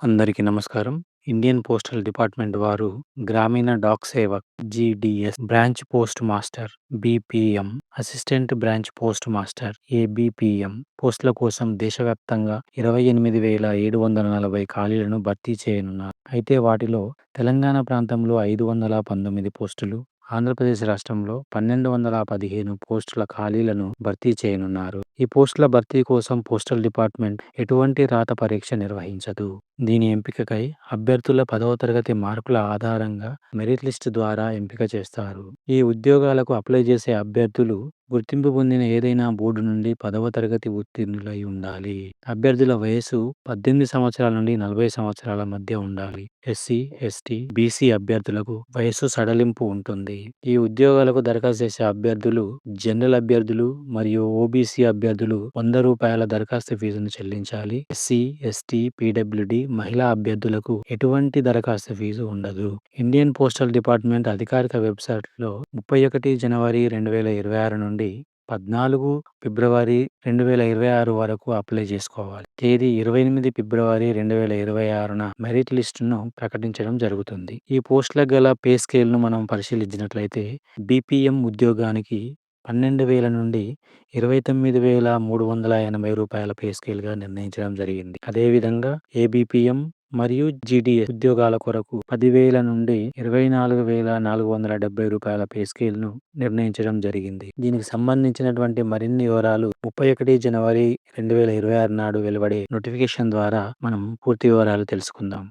అందరికీ నమస్కారం. Indian postal department వారు Gramin Dak Sevak GDS, branch postmaster BPM, assistant branch postmaster ABPM పోస్టుల కోసం దేశవ్యాప్తంగా 28,740 ఖాళీలను భర్తీ చేయనున్నారు. అయితే వాటిలో తెలంగాణ ప్రాంతంలో 519 పోస్టులు, ఆంధ్రప్రదేశ్ రాష్ట్రంలో 1,215 పోస్టుల ఖాళీలను భర్తీ చేయనున్నారు. ఈ పోస్టుల భర్తీ కోసం పోస్టల్ డిపార్ట్‌మెంట్ ఎటువంటి రాత పరీక్ష నిర్వహించదు. దీని ఎంపికకై అభ్యర్థుల పదవ తరగతి మార్కుల ఆధారంగా మెరిట్ లిస్ట్ ద్వారా ఎంపిక చేస్తారు. ఈ ఉద్యోగాలకు అప్లై చేసే అభ్యర్థులు గుర్తింపు పొందిన ఏదైనా బోర్డు నుండి పదవ తరగతి ఉత్తీర్ణులై ఉండాలి. అభ్యర్థుల వయస్సు 18 సంవత్సరాల నుండి 40 సంవత్సరాల మధ్య ఉండాలి. ఎస్సీ, ఎస్టీ, బీసీ అభ్యర్థులకు వయస్సు సడలింపు ఉంటుంది. ఈ ఉద్యోగాలకు దరఖాస్తు చేసే అభ్యర్థులు జనరల్ అభ్యర్థులు మరియు ఓబీసీ అభ్యర్థులు వంద రూపాయల దరఖాస్తు ఫీజును చెల్లించాలి. ఎస్సీ, ఎస్టీ, పీడబ్ల్యూడీ మహిళా అభ్యర్థులకు ఎటువంటి దరఖాస్తు ఫీజు ఉండదు. ఇండియన్ పోస్టల్ డిపార్ట్‌మెంట్ అధికారిక వెబ్‌సైట్‌లో 31 జనవరి 2026 నుండి 14 ఫిబ్రవరి 2026 వరకు అప్లై చేసుకోవాలి. తేదీ 28 ఫిబ్రవరి 2026న మెరిట్ లిస్టును ప్రకటించడం జరుగుతుంది. ఈ పోస్టులకు గల పే స్కేల్‌ను మనం పరిశీలించినట్లయితే బీపీఎం ఉద్యోగానికి 12,000 నుండి 29,380 రూపాయల పే స్కేల్‌గా నిర్ణయించడం జరిగింది. అదేవిధంగా ఏబీపీఎం మరియు జీడీఏ ఉద్యోగాల కొరకు పదివేల నుండి 24,470 రూపాయల పే స్కేల్‌ను నిర్ణయించడం జరిగింది. దీనికి సంబంధించినటువంటి మరిన్ని వివరాలు 31 జనవరి 2026 నాడు వెలువడే నోటిఫికేషన్ ద్వారా మనం పూర్తి వివరాలు తెలుసుకుందాం.